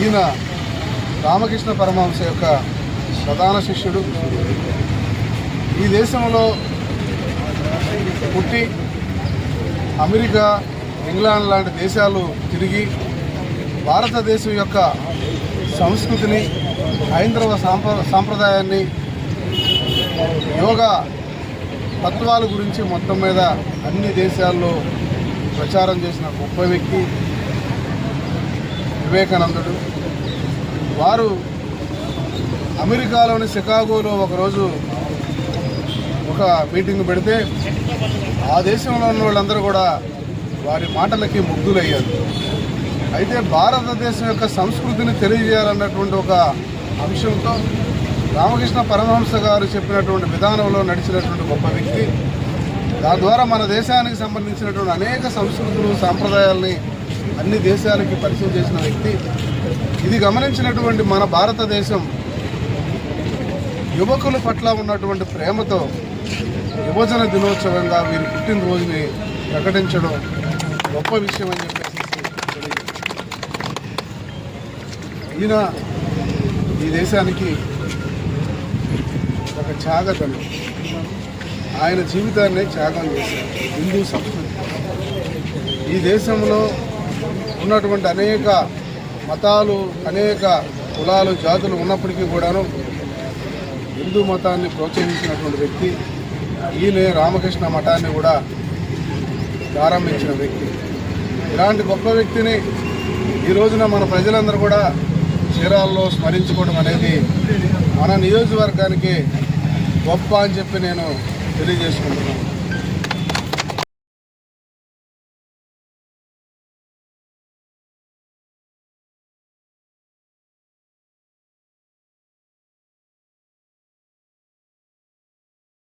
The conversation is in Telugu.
ఈయన రామకృష్ణ పరమహంస యొక్క ప్రధాన శిష్యుడు. ఈ దేశంలో పుట్టి అమెరికా ఇంగ్లాండ్ లాంటి దేశాలు తిరిగి భారతదేశం యొక్క సంస్కృతిని హైందవ సాంప్ర సాంప్రదాయాన్ని యోగా తత్వాల గురించి మొత్తం మీద అన్ని దేశాల్లో ప్రచారం చేసిన గొప్ప వ్యక్తి. వివేకానందుడు. వారు అమెరికాలోని షికాగోలో ఒకరోజు ఒక మీటింగ్ పెడితే ఆ దేశంలో ఉన్న వాళ్ళందరూ కూడా వారి మాటలకి ముగ్ధులయ్యారు. అయితే భారతదేశం యొక్క సంస్కృతిని తెలియజేయాలన్నటువంటి ఒక అంశంతో రామకృష్ణ పరమహంస గారు చెప్పినటువంటి విధానంలో నడిచినటువంటి గొప్ప వ్యక్తి. దాని ద్వారా మన దేశానికి సంబంధించినటువంటి అనేక సంస్కృతులు సాంప్రదాయాల్ని అన్ని దేశాలకి పరిచయం చేసిన వ్యక్తి. ఇది గమనించినటువంటి మన భారతదేశం యువకుల పట్ల ఉన్నటువంటి ప్రేమతో యువజన దినోత్సవంగా వీరి పుట్టినరోజుని ప్రకటించడం గొప్ప విషయం అని చెప్పేసి ఈయన ఈ దేశానికి ఒక త్యాగతను. ఆయన జీవితాన్ని త్యాగం చేశారు. హిందూ సంస్కృతి. ఈ దేశంలో ఉన్నటువంటి అనేక మతాలు అనేక కులాలు జాతులు ఉన్నప్పటికీ కూడాను హిందూ మతాన్ని ప్రోత్సహించినటువంటి వ్యక్తి ఈయన రామకృష్ణ మఠాన్ని కూడా ప్రారంభించిన వ్యక్తి. ఇలాంటి గొప్ప వ్యక్తిని ఈ రోజున మన ప్రజలందరూ కూడా చీరాల్లో స్మరించుకోవడం అనేది మన నియోజకవర్గానికి గొప్ప అని చెప్పి నేను తెలియజేసుకుంటున్నాను.